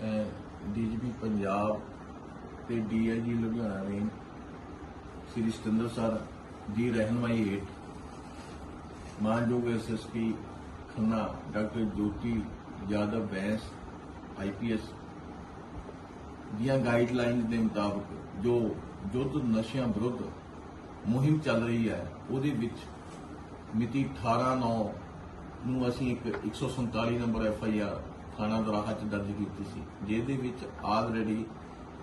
DGP Punjab ਤੇ DIG Ludhiana range Shri Satinder sir ਦੀ ਰਹਿਨਮਾਈ ਹੇਠ ਮਾਨਯੋਗ SSP Khanna, doctor Jyoti Yadav Bains IPS ਦੀਆਂ ਗਾਈਡਲਾਈਨਸ ਦੇ ਮੁਤਾਬਕ ਜੋ ਯੁੱਧ ਨਸ਼ਿਆਂ ਵਿਰੁੱਧ ਮੁਹਿੰਮ ਚੱਲ ਰਹੀ ਹੈ, ਉਹਦੇ ਵਿੱਚ ਮਿਤੀ 18/9 ਨੂੰ ਅਸੀਂ ਇੱਕ 147 ਨੰਬਰ ਐਫ ਆਈ ਆਰ ਥਾਣਾ ਦਰਾਹਾ ਚ ਦਰਜ ਕੀਤੀ ਸੀ, ਜਿਹਦੇ ਵਿੱਚ ਆਲਰੇਡੀ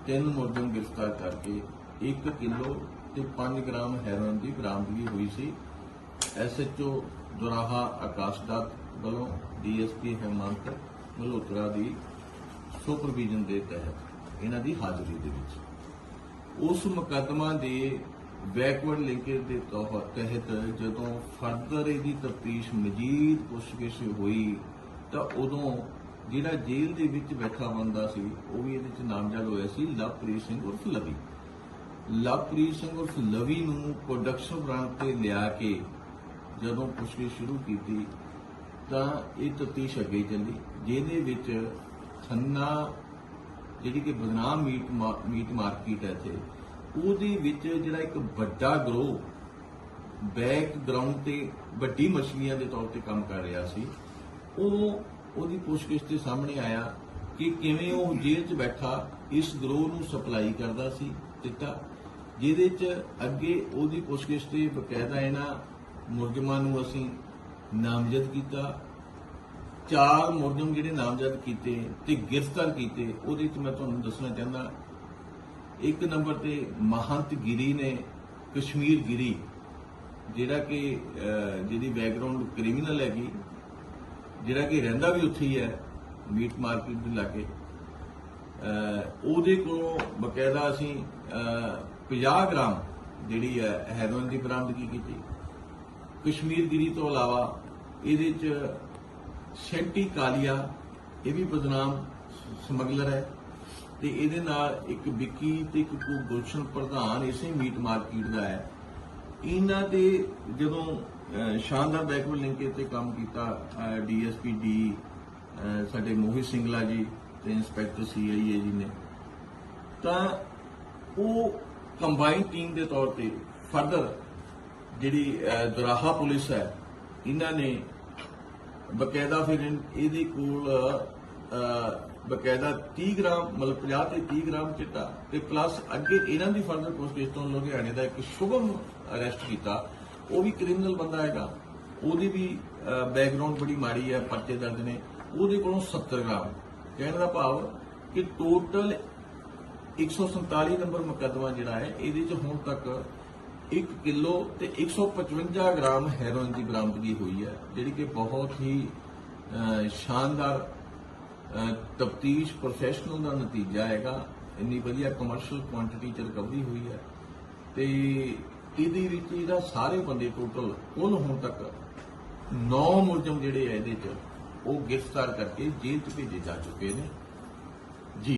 ਤਿੰਨ ਮੁਲਜ਼ਮ ਗ੍ਰਿਫਤਾਰ ਕਰਕੇ 1 ਕਿਲੋ ਤੇ 5 ਗ੍ਰਾਮ ਹੈਰੋਇਨ ਦੀ ਬਰਾਮਦਗੀ ਹੋਈ ਸੀ। ਐਸਐਚਓ ਦੁਰਾਹਾ ਆਕਾਸ਼ਦਾਤ ਵੱਲੋਂ ਡੀਐਸਪੀ ਹੈਮੰਤ ਮਲਹੋਤਰਾ ਦੀ ਸੁਪਰਵੀਜ਼ਨ ਦੇ ਤਹਿਤ ਇਹਨਾਂ ਦੀ ਹਾਜ਼ਰੀ ਦੇ ਵਿੱਚ। ਉਸ ਮੁਕੱਦਮਾ ਦੇ ਬੈਕਵਰਡ ਲਿੰਕੇਜ ਦੇ ਤਹਿਤ ਜਦੋਂ ਫਰਦਰ ਇਹਦੀ ਤਫਤੀਸ਼ ਮਜੀਦ ਪੁੱਛਗਿੱਛ ਹੋਈ ਤਾਂ ਉਦੋਂ ਜਿਹੜਾ ਜੇਲ੍ਹ ਦੇ ਵਿੱਚ ਬੈਠਾ ਬੰਦਾ ਸੀ, ਉਹ ਵੀ ਇਹਦੇ ਚ ਨਾਮਜ਼ਦ ਹੋਇਆ ਸੀ ਲਵਪ੍ਰੀਤ ਸਿੰਘ ਉਰਫ ਲਵੀ। ਲਵਪ੍ਰੀਤ ਸਿੰਘ ਉਰਫ ਲਵੀ ਨੂੰ ਪ੍ਰੋਡਕਸ਼ਨ ਬ੍ਰਾਂਚ ਤੇ ਲਿਆ ਕੇ ਜਦੋਂ ਪੁੱਛਗਿੱਛ ਸ਼ੁਰੂ ਕੀਤੀ, ਤਾਂ ਇਹ ਤਫਤੀਸ਼ ਅੱਗੇ ਚੱਲੀ, ਜਿਹਦੇ ਵਿੱਚ ਖੰਨਾ ਜਿਹੜੀ ਕਿ ਬਦਨਾਮ ਮੀਟ ਮਾ- ਮੀਟ ਮਾਰਕੀਟ ਹੈ ਇੱਥੇ, ਉਹਦੇ ਵਿੱਚ ਜਿਹੜਾ ਇੱਕ ਵੱਡਾ ਗਰੋਹ ਬੈਕਗ੍ਰਾਉਂਡ ਤੇ ਵੱਡੀ ਮਛਲੀਆਂ ਦੇ ਤੌਰ ਤੇ ਕੰਮ ਕਰ ਰਿਹਾ ਸੀ, ਉਹ ਉਹਦੀ ਪੁੱਛਗਿੱਛ ਤੇ ਸਾਹਮਣੇ ਆਇਆ ਕਿ ਕਿਵੇਂ ਉਹ ਜੇਲ੍ਹ 'ਚ ਬੈਠਾ, ਇਸ ਗਰੋਹ ਨੂੰ ਸਪਲਾਈ ਕਰਦਾ ਸੀ ਚਿੱਟਾ ਜਿਹਦੇ 'ਚ ਅੱਗੇ ਉਹਦੀ ਪੁੱਛਗਿੱਛ ਤੇ ਬਕਾਇਦਾ ਇਹਨਾਂ ਮੁਲਜ਼ਮਾਂ ਨੂੰ ਅਸੀਂ ਨਾਮਜ਼ਦ ਕੀਤਾ। ਚਾਰ ਮੁਲਜ਼ਮ ਜਿਹੜੇ ਨਾਮਜ਼ਦ ਕੀਤੇ ਤੇ ਗ੍ਰਿਫਤਾਰ ਕੀਤੇ, ਉਹਦੇ 'ਚ ਮੈਂ ਤੁਹਾਨੂੰ ਦੱਸਣਾ ਚਾਹੁੰਦਾ, ਇੱਕ ਨੰਬਰ ਤੇ ਮਹੰਤ ਗਿਰੀ ਨੇ, ਕਸ਼ਮੀਰ ਗਿਰੀ, ਜਿਹੜਾ ਕਿ ਜਿਹਦੀ ਬੈਕਗ੍ਰਾਉਂਡ ਕ੍ਰਿਮੀਨਲ ਹੈਗੀ। ਜਿਹੜਾ ਕਿ ਰਹਿੰਦਾ ਵੀ ਉੱਥੇ ਹੀ ਹੈ ਮੀਟ ਮਾਰਕੀਟ ਦੇ ਲਾਗੇ। ਅਹ, ਉਹਦੇ ਕੋਲੋਂ ਬਕਾਇਦਾ ਅਸੀਂ ਅਹ, 50 ਗ੍ਰਾਮ ਜਿਹੜੀ ਹੈ ਹੈਰੋਇਨ ਦੀ ਬਰਾਮਦਗੀ ਕੀਤੀ। ਕਸ਼ਮੀਰ ਗਿਰੀ ਤੋਂ ਇਲਾਵਾ ਇਹਦੇ ਚ ਸੈਂਟੀ ਕਾਲੀਆ ਇਹ ਵੀ ਬਦਨਾਮ ਸਮਗਲਰ ਹੈ। ਤੇ ਇਹਦੇ ਨਾਲ ਇੱਕ ਵਿੱਕੀ ਤੇ ਇੱਕ ਗੁਲਸ਼ਨ ਪ੍ਰਧਾਨ ਇਸੇ ਮੀਟ ਮਾਰਕੀਟ ਦਾ ਹੈ। ਇਹਨਾਂ ਦੇ ਜਦੋਂ ਸ਼ਾਨਦਾਰ ਬੈਕਵਰਡ ਲਿੰਕੇਜ ਤੇ ਕੰਮ ਕੀਤਾ ਡੀਐਸਪੀ ਡੀ ਸਾਡੇ ਮੋਹਿਤ ਸਿੰਗਲਾ ਜੀ ਤੇ ਇੰਸਪੈਕਟਰ ਸੀਆਈਏ ਜੀ ਨੇ। ਤਾਂ ਉਹ ਕੰਬਾਈਨ ਟੀਮ ਦੇ ਤੌਰ ਤੇ ਫਰਦਰ ਜਿਹੜੀ ਦੁਰਾਹਾ ਪੁਲਿਸ ਹੈ, ਇਹਨਾਂ ਨੇ ਬਕਾਇਦਾ ਫਿਰ ਇਹਦੇ ਕੋਲ ਬਕਾਇਦਾ 30 ਗ੍ਰਾਮ, ਮਤਲਬ 50 ਤੇ 30 ਗ੍ਰਾਮ ਚਿੱਟਾ ਤੇ ਪਲੱਸ ਅੱਗੇ ਇਹਨਾਂ ਦੀ ਫਰਦਰ ਪੁੱਛਗਿੱਛ ਤੋਂ ਲੁਧਿਆਣੇ ਦਾ ਇੱਕ ਸ਼ੁਭਮ ਅਰੈਸਟ ਕੀਤਾ। ਉਹ ਵੀ ਕ੍ਰਿਮੀਨਲ ਬੰਦਾ ਹੈਗਾ। ਉਹਦੀ ਵੀ ਬੈਕਗ੍ਰਾਉਂਡ ਬੜੀ ਮਾੜੀ ਹੈ, ਪਰਚੇ ਦਰਜ ਨੇ। ਉਹਦੇ ਕੋਲੋਂ 70 ਗ੍ਰਾਮ। ਕਹਿਣ ਦਾ ਭਾਵ ਕਿ ਟੋਟਲ 147 ਨੰਬਰ ਮੁਕੱਦਮਾ ਜਿਹੜਾ ਹੈ, ਇਹਦੇ ਚ ਹੁਣ ਤੱਕ 1 ਕਿਲੋ ਤੇ 155 ਗ੍ਰਾਮ ਹੈਰੋਇਨ ਦੀ ਬਰਾਮਦਗੀ ਹੋਈ ਹੈ, ਜਿਹੜੀ ਕਿ ਬਹੁਤ ਹੀ ਸ਼ਾਨਦਾਰ ਤਫਤੀਸ਼ ਪ੍ਰੋਫੈਸ਼ਨਲ ਦਾ ਨਤੀਜਾ ਹੈਗਾ। ਇੰਨੀ ਵਧੀਆ ਕਮਰਸ਼ੀਅਲ ਕੁਆਂਟੀਟੀ ਚ ਰਿਕਵਰੀ ਹੋਈ ਹੈ। ਤੇ ਇਹਦੇ ਵਿੱਚ ਇਹਦਾ ਸਾਰੇ ਬੰਦੇ ਟੋਟਲ ਕੁੱਲ ਹੁਣ ਤੱਕ 9 ਮੁਲਜ਼ਮ ਜਿਹੜੇ ਆ ਇਹਦੇ ਚ, ਉਹ ਗ੍ਰਿਫਤਾਰ ਕਰਕੇ ਜੇਲ੍ਹ ਚ ਭੇਜੇ ਜਾ ਚੁੱਕੇ ਨੇ।